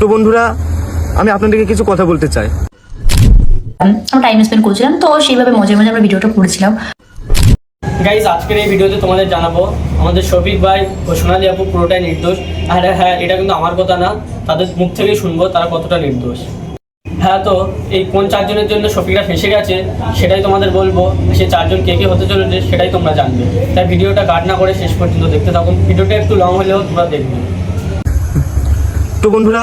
তো বন্ধুরা আমি আপনাদেরকে কিছু কথা বলতে চাই। আমরা টাইম স্পেন্ড করছিলাম তো সেইভাবে মজায় মজায় আমরা ভিডিওটা করেছিলাম। গাইজ আজকের এই ভিডিওতে তোমাদের জানাব আমাদের শফিক ভাই ও সোনালী আপু পুরোটাই নির্দোষ। আর হ্যাঁ এটা কিন্তু আমার কথা না তাদের মুখ থেকেই শুনব তারা কতটা নির্দোষ। হ্যাঁ তো এই কোন চারজনের জন্য শফিকরা ফেসে গেছে সেটাই তোমাদের বলব। সে চারজন কে কে হতে চলেছে সেটাই তোমরা জানবে। তাই ভিডিওটা কাট না করে শেষ পর্যন্ত দেখতে থাকুন। ভিডিওটা একটু লং হলেও তোমরা দেখবে। তো বন্ধুরা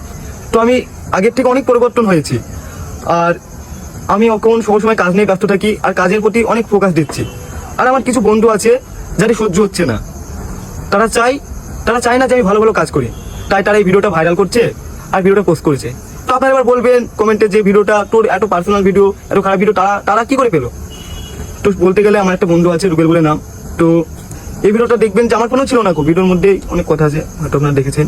তো আমি আগের থেকে অনেক পরিবর্তন হয়েছি। আর আমি এখন সবসময় কাজ নিয়ে ব্যস্ত থাকি আর কাজের প্রতি অনেক ফোকাস দিচ্ছি। আর আমার কিছু বন্ধু আছে যাদের সহ্য হচ্ছে না। তারা চাই তারা চায় না যে আমি ভালো ভালো কাজ করি। তাই তারা এই ভিডিওটা ভাইরাল করছে আর ভিডিওটা পোস্ট করেছে। তো আপনারা এবার বলবেন কমেন্টে যে ভিডিওটা তোর এত পার্সোনাল ভিডিও এত খারাপ ভিডিও তারা তারা কী করে পেল? তো বলতে গেলে আমার একটা বন্ধু আছে, রুবেল বলে নাম। তো এই ভিডিওটা দেখবেন যে আমার কোনো ছিল না ভিডিওর মধ্যে অনেক কথা আছে, হয়তো আপনারা দেখেছেন।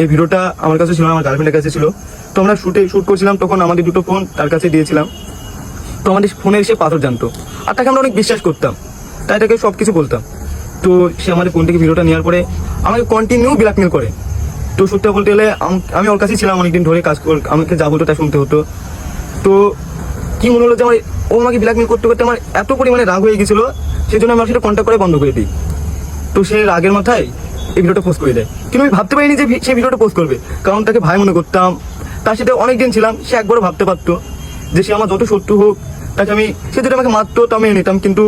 এই ভিডিওটা আমার কাছে ছিল, আমার গার্লফ্রেন্ডের কাছে ছিল। তো আমরা শুটে শুট করছিলাম, তখন আমাদের দুটো ফোন তার কাছে দিয়েছিলাম। তো আমাদের ফোনের সে পাথর জানতো। আর তাকে আমরা অনেক বিশ্বাস করতাম। তাই তাকে সব কিছু বলতাম। তো সে আমাদের ফোন থেকে ভিডিওটা নেওয়ার পরে আমাকে কন্টিনিউ ব্ল্যাকমেল করে। তো সত্যি বলতে গেলে, আমি ওর কাছেই ছিলাম অনেকদিন ধরে, কাজ কর, আমাকে যা বলতো তা শুনতে হতো। তো কি মনে হলো যে আমার, ও আমাকে ব্ল্যাকমেল করতে করতে আমার এত পরিমাণে রাগ হয়ে গেছিল সেই জন্য আমি আমার সাথে কন্ট্যাক্ট করে বন্ধ করে দিই। তো সে রাগের মাথায় এই ভিডিওটা পোস্ট করে দেয়। কিন্তু আমি ভাবতে পারিনি যে সে ভিডিওটা পোস্ট করবে। কারণ তাকে ভাই মনে করতাম। তার সাথে অনেকদিন ছিলাম, সে একবারও ভাবতে পারতো যে সে আমার যত শত্রু হোক, তাকে আমি সে যদি আমাকে মারতো, তো আমি নিতাম। কিন্তু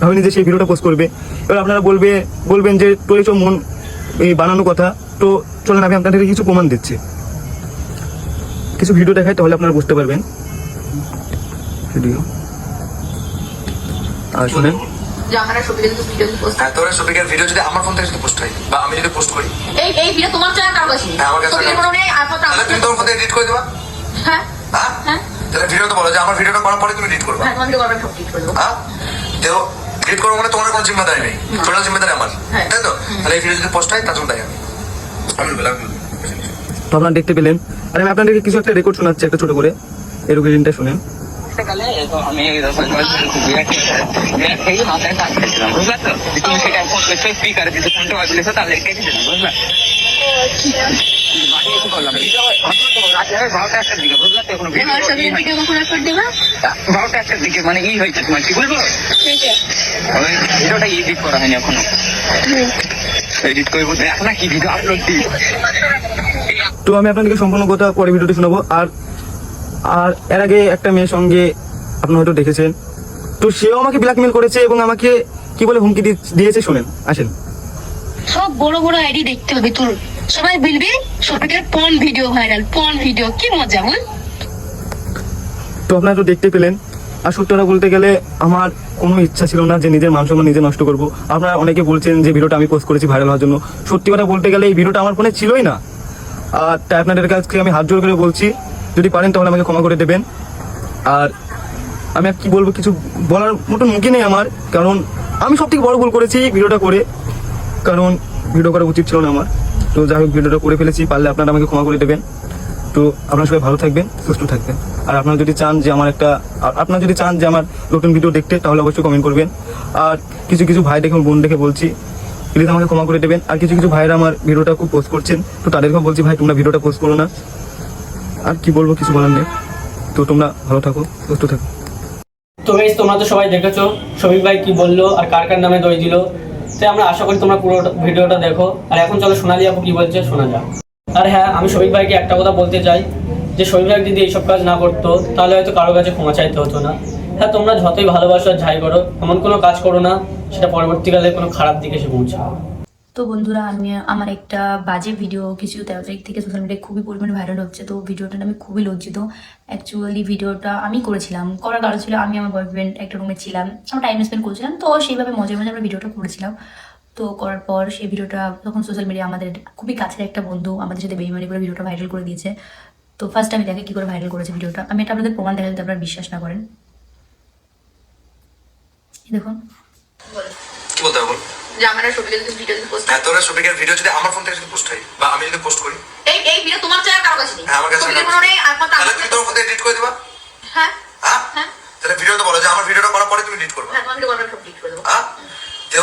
ভাবিনি যে সেই ভিডিওটা পোস্ট করবে। এবার আপনারা বলবে বলবেন যে, তোর এসব মন এই বানানো কথা, তো চলেন, আমি আপনাদেরকে কিছু প্রমাণ দিচ্ছি। কিছু ভিডিও দেখাই, তাহলে আপনারা বুঝতে পারবেন। ভিডিও আর শুনেন। যে আমার আর কিন্তু ভিডিও পোস্ট হ্যাঁ তোর শফিকের ভিডিও যদি আমার ফোন থেকে যদি পোস্ট হয় বা আমি যদি পোস্ট করি। এই এই ভিডিও তোমার চায় কার কাছে হ্যাঁ, আমার কাছে নেই। তাহলে তুমি তোর ফোন থেকে এডিট করে দেবা? হ্যাঁ। হ্যাঁ? হ্যাঁ। তাহলে ভিডিও তো বলো যে আমার ভিডিওটা করার পরে তুমি এডিট করবা। হ্যাঁ তোমার ভিডিও করবেন সব ঠিক করে দেবো। হ্যাঁ? তো এডিট করব মানে তোমার কোনো জিম্মাদারি নেই। টোটাল জিম্মাদারি আমার। তাই তো? তাহলে এই ভিডিও যদি পোস্ট হয় তার জন্য তাই আমি। আমি তো আপনারা দেখতে পেলেন। আর আমি আপনাদেরকে কিছু একটা রেকর্ড শোনাচ্ছি একটা ছোট করে। এই রুগীটা শুনেন। তো আমি বিরাট বিরাট থেকে মাথায় কাজ করছিলাম বুঝলা তো? তুমি সেটা ফোন করছ স্পিকারে দিতে ফোনটা বাজলেছো তাহলে কেটে দিলাম বুঝলা? বাড়ি এসে করলাম? রাতে বারোটা দিকে মানে ই হয়েছে তোমার কি বলব? ভিডিওটা এডিট করা হয়নি এখনও। এডিট করব। এখন কি ভিডিও আপলোড দিই তো আমি আপনাদেরকে সম্পূর্ণ কথা পরে ভিডিওতে শোনাবো। আর আর এর আগে একটা মেয়ের সঙ্গে আপনি হয়তো দেখেছেন। তো সেও আমাকে ব্ল্যাকমেল করেছে এবং আমাকে কি বলে হুমকি দিয়ে- দিয়েছে শোনেন আসেন। সব বড় বড় আইডি দেখতে হবে তোর। সবাই বলবি শফিকের পন ভিডিও ভাইরাল পন ভিডিও কি মজা বল। তো আপনারা তো দেখতে পেলেন। আর সত্যি কথা বলতে গেলে আমার কোনো ইচ্ছা ছিল না যে নিজের মান সম্মান নিজে নষ্ট করব। আপনারা অনেকে বলছেন যে ভিডিওটা আমি পোস্ট করেছি ভাইরাল হওয়ার জন্য। সত্যি কথা বলতে গেলে এই ভিডিওটা আমার ফোনে ছিলই না। আর তাই আপনাদের কাছে আমি হাত জোর করে বলছি যদি পারেন তাহলে আমাকে ক্ষমা করে দেবেন। আর আমি আর কি বলব, কিছু বলার মতন মুখে নেই আমার, কারণ আমি সব থেকে বড় ভুল করেছি ভিডিওটা করে, কারণ ভিডিও করা উচিত ছিল না আমার। তো যাই হোক, ভিডিওটা করে ফেলেছি, পারলে আপনারা আমাকে ক্ষমা করে দেবেন। তো আপনারা সবাই ভালো থাকবেন, সুস্থ থাকবেন। আর আপনারা যদি চান যে আমার একটা আপনারা যদি চান যে আমার নতুন ভিডিও দেখতে, তাহলে অবশ্যই কমেন্ট করবেন। আর কিছু কিছু ভাই দেখে, বোন দেখে বলছি প্লিজ আমাকে ক্ষমা করে দেবেন। আর কিছু কিছু ভাইরা আমার ভিডিওটা খুব পোস্ট করছেন, তো তাদেরকেও বলছি, ভাই, তোমরা ভিডিওটা পোস্ট করো না। আর কি বলব, কিছু বলার নেই। তো তোমরা ভালো থাকো, সুস্থ থাকো। তো গাইজ তোমরা তো সবাই দেখেছ, শফিক ভাই কি বলল আর কার কার নামে দই দিল। তাই আমরা আশা করি তোমরা পুরো ভিডিওটা দেখো। আর এখন চলো সোনালি আপু কি বলছে, শোনা যাক। আর হ্যাঁ আমি শফিক ভাইকে একটা কথা বলতে চাই, যে শফিক ভাই যদি এইসব কাজ না করতো, তাহলে হয়তো কারও কাছে ক্ষমা চাইতে হতো না। হ্যাঁ তোমরা যতই ভালোবাসো আর যাই করো, এমন কোনো কাজ করো না, সেটা পরবর্তীকালে কোনো খারাপ দিকে এসে পৌঁছায় তো বন্ধুরা, আমি আমার একটা বাজে ভিডিও কিছু তেরো তারিখ থেকে সোশ্যাল মিডিয়ায় খুবই পরিমাণে ভাইরাল হচ্ছে, তো ভিডিওটা আমি খুবই লজ্জিত। অ্যাকচুয়ালি ভিডিওটা আমি করেছিলাম। করার কারণ ছিল আমি আমার বয়ফ্রেন্ড একটা রুমে ছিলাম, আমরা টাইম স্পেন্ড করছিলাম, তো সেইভাবে মজায় মজায় আমরা ভিডিওটা করেছিলাম। তো করার পর সেই ভিডিওটা তখন সোশ্যাল মিডিয়া আমাদের খুবই কাছের একটা বন্ধু আমাদের সাথে বেইমানি করে ভিডিওটা ভাইরাল করে দিয়েছে। তো ফার্স্ট আমি দেখে কী করে ভাইরাল করেছে ভিডিওটা আমি এটা আপনাদের প্রমাণ দেখা আপনারা বিশ্বাস না করেন। দেখুন। বলতে যে আমার শফিকের যদি ভিডিও যদি পোস্ট হ্যাঁ তোরা শফিকের ভিডিও যদি আমার ফোন থেকে যদি পোস্ট হয় বা আমি যদি পোস্ট করি। এই এই ভিডিও তোমার চাই কারও কাছে নেই। হ্যাঁ আমার কাছে শফিকের ফোনে নেই আর তাহলে তুমি তোর ফোন এডিট করে দিবা। হ্যাঁ হ্যাঁ? হ্যাঁ। তাহলে ভিডিওটা বলো যে আমার ভিডিওটা করার পরে তুমি এডিট করবে। হ্যাঁ তোমার ভিডিও করবে করে দেবো। হ্যাঁ? তো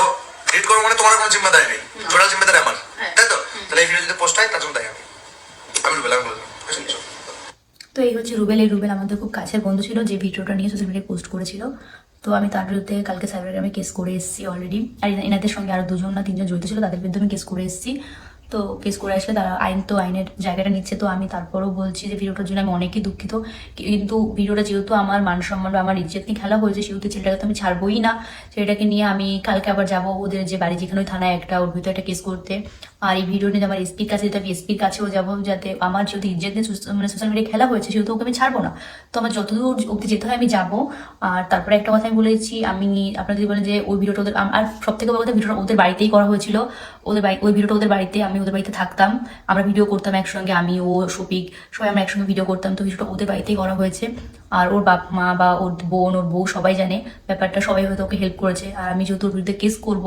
এডিট করব মানে তোমার কোনো জিম্মাদারি নেই। টোটাল জিম্মাদারি আমার। তাই তো? তাহলে এই ভিডিও যদি পোস্ট হয় তার জন্য আমি? তো এই হচ্ছে রুবেল। এই রুবেল আমাদের খুব কাছের বন্ধু ছিল যে ভিডিওটা নিয়ে সোশ্যাল মিডিয়ায় পোস্ট করেছিল। তো আমি তার বিরুদ্ধে কালকে সাইবার ক্রাইমে কেস করে এসেছি অলরেডি আর এনাদের সঙ্গে আরও দুজন না তিনজন জড়িত ছিল, তাদের বিরুদ্ধে আমি কেস করে এসেছি। তো কেস করে আসলে তারা আইন, তো আইনের জায়গাটা নিচ্ছে। তো আমি তারপরেও বলছি যে, ভিডিওটার জন্য আমি অনেকই দুঃখিত। কিন্তু ভিডিওটা যেহেতু আমার মান সম্মান বা আমার ইজ্জত নিয়ে খেলা হয়েছে, সেহেতু ছেলেটাকে তো আমি ছাড়বোই না। সেটাকে নিয়ে আমি কালকে আবার যাব ওদের যে বাড়ি যেখানে ওই থানায় একটা ওর ভিতরে একটা কেস করতে। আর এই ভিডিও নিয়ে আমার এসপির কাছে যেতে আমি এসপির কাছেও যাব যাতে আমার যেহেতু ইজ্জত নিয়ে মানে সোশ্যাল মিডিয়ায় খেলা হয়েছে, সেহেতু ওকে আমি ছাড়বো না। তো আমার যতদূর অব্দি যেতে হয় আমি যাব। আর তারপরে একটা কথা আমি বলেছি আমি আপনারা যদি বলেন যে, ওই ভিডিওটা ওদের আর সব থেকে বড় কথা ভিডিওটা ওদের বাড়িতেই করা হয়েছিল। ওদের ওই ভিডিওটা ওদের বাড়িতে আমি ওদের বাড়িতে থাকতাম। আমরা ভিডিও করতাম একসঙ্গে, আমি, ও, শফিক, সবাই আমরা একসঙ্গে ভিডিও করতাম। তো ভিডিওটা ওদের বাড়িতেই করা হয়েছে। আর ওর বাপ, মা বা ওর বোন, ওর বউ সবাই জানে। ব্যাপারটা সবাই হয়তো ওকে হেল্প করেছে। আর আমি যেহেতু ওর বিরুদ্ধে কেস করব,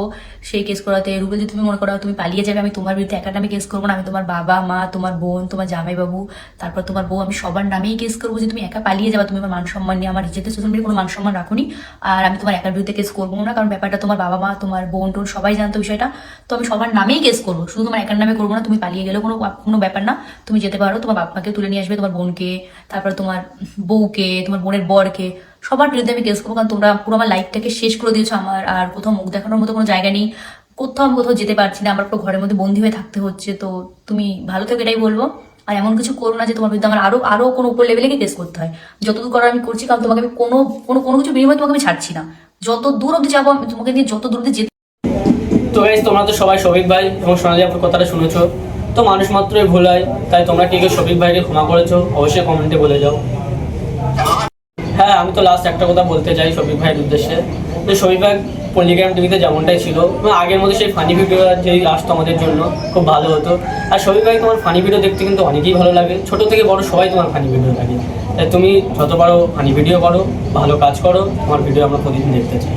সেই কেস করাতে রুবেল যদি তুমি মনে করো, তুমি পালিয়ে যাবে, আমি তোমার বিরুদ্ধে একার নামে কেস করব না। আমি তোমার বাবা, মা, তোমার বোন, তোমার জামাইবাবু, তারপর তোমার বউ, আমি সবার নামেই কেস করব যে তুমি একা পালিয়ে যাবা। তুমি আমার মান সম্মান নিয়ে, আমার ইজ্জতে সোশ্যাল মিডিয়া কোনো মান সম্মান রাখুনি। আর আমি তোমার একার বিরুদ্ধে কেস করব না, কারণ ব্যাপারটা তোমার বাবা, মা, তোমার বোন, টোন সবাই জানতো বিষয়টা। তো আমি সবার নামেই কেস করব, শুধু তোমার একার নামে করব না, তুমি পালিয়ে গেলেও কোনো কোনো ব্যাপার না। তুমি যেতে পারো, তোমার বাপ মাকে তুলে নিয়ে আসবে, তোমার বোনকে, তারপর তোমার বউকে, তোমার বোনের বরকে। সবার বিরুদ্ধে আমি কেস করব, কারণ তোমরা পুরো আমার লাইফটাকে শেষ করে দিয়েছ আমার, আর কোথাও মুখ দেখানোর মতো কোনো জায়গা নেই। কোথাও আমি কোথাও যেতে পারছি না, আমার পুরো ঘরের মধ্যে বন্দি হয়ে থাকতে হচ্ছে। তো তুমি ভালো থেকো এটাই বলব। আর এমন কিছু করো না যে তোমার বিরুদ্ধে আমার আরও আরও কোনো উপর লেভেলে গিয়ে কেস করতে হয়। যতদূর করার আমি করছি, কারণ তোমাকে আমি কোনো কোনো কিছু বিনিময়ে তোমাকে আমি ছাড়ছি না। যত দূর অব্দি যাব, আমি তোমাকে নিয়ে যত দূর অব্দি যেতে তো গাইজ তোমরা তো সবাই শফিক ভাই এবং সোনালি আপুর কথাটা শুনেছো। তো মানুষ মাত্রই ভুল হয়, তাই তোমরা কে কে শফিক ভাইকে ক্ষমা করেছ। অবশ্যই কমেন্টে বলে যাও। হ্যাঁ আমি তো লাস্ট একটা কথা বলতে চাই শফিক ভাইয়ের উদ্দেশ্যে। যে শফিক ভাই পল্লিগ্রাম টিভিতে যেমনটাই ছিল আগের মধ্যে সেই ফানি ভিডিও যেই আসতো আমাদের জন্য খুব ভালো হতো। আর শফিক ভাই তোমার ফানি ভিডিও দেখতে কিন্তু অনেকেই ভালো লাগে। ছোট থেকে বড় সবাই তোমার ফানি ভিডিও লাগে তাই তুমি যত পারো ফানি ভিডিও করো, ভালো কাজ করো। তোমার ভিডিও আমরা প্রতিদিন দেখতে চাই।